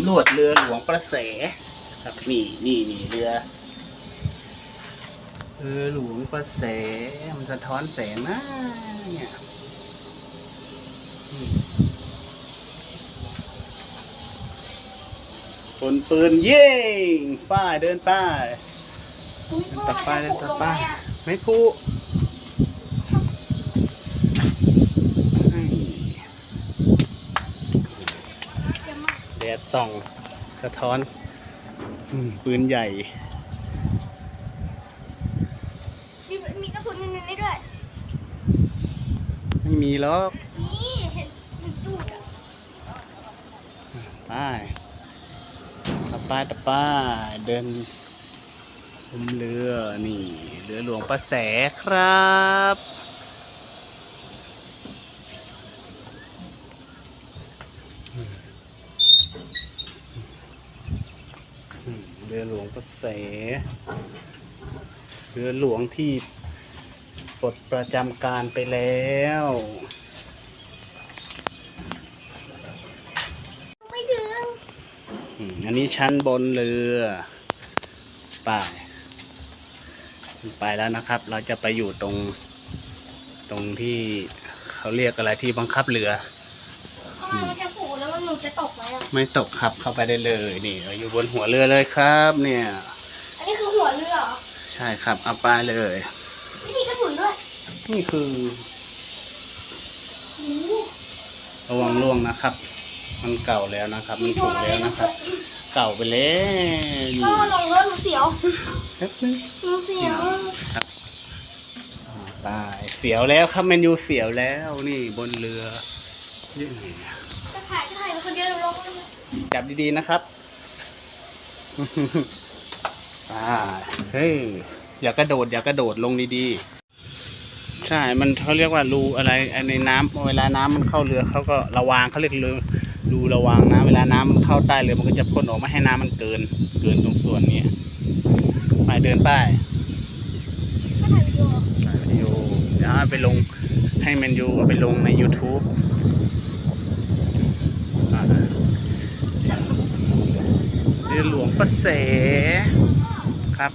ำรวจเรือหลวงประแสครับนี่นี่นี่เรือเรือหลวงประแสมันสะท้อนแสงนะเนี่ยนี่คนปืนยิงป้ายเดินป้ายอุ๊ยพ่อต่อไปเลยจะต่อปลุกไปลงหมอะไม่พู ดดส่องสะท้อนอืมปืนใหญ่มีมีกระสุนอยู่ในนี้ด้วย ไม่มีหรอกนี่เห็นเห็นตูดอะไปต่อไปต่อไปเดินชมเรือนี่ เรือหลวงประแสครับ เรือหลวงประแสเรือหลวงที่ปลดประจำการไปแล้ว ไม่ถึงอืมอันนี้ชั้นบนเรือไป่ายไปแล้วนะครับ เราจะไปอยู่ตรง ตรงที่เขาเรียกอะไรที่บังคับเรือพ่อมั หนูจะตกไหมอะ ไม่ตกครับเข้าไปได้เลยนี่เราอยู่บนหัวเรือเลยครับ เนี่ย อันนี้คือหัวเรือเหรอใช่ครับเอาไปเลย ไม่มีกระสุนด้วยนี่คือโอ้โหระวังล่วงนะครับ มันเก่าแล้วนะครับ มันถูกแล้วนะครับ เก่าไปแล้วนี่พ่อลงแล้วหนูเสียวแป๊บนึงหนูเสียวครับตายเสียวแล้วครับแมนยูเสียวแล้วนี่บนเรือ นี่จะถ่ายจะถ่ายเป็นคนเดียวหนูลงเลยจับดีๆนะครับ อ่า เฮ้ย อย่ากระโดด อย่ากระโดดลงดีๆ ใช่ มันเขาเรียกว่ารูอะไรในน้ำเวลาน้ำมันเข้าเรือเขาก็ระวางเขาเรียกเรือรูระวางน้ำเวลาน้ำมันเข้าใต้เรือมันก็จะพ่นออกไม่ให้น้ำมันเกิน เกินตรงส่วนนี้ไปเดินไป้ายก็ถ่ายวิดีโอถ่ายวิดีโอเดี๋ยวเอาไปลงให้แมนยูเอาไปลงใน YouTube อ่า เรือหลวงประเสครับ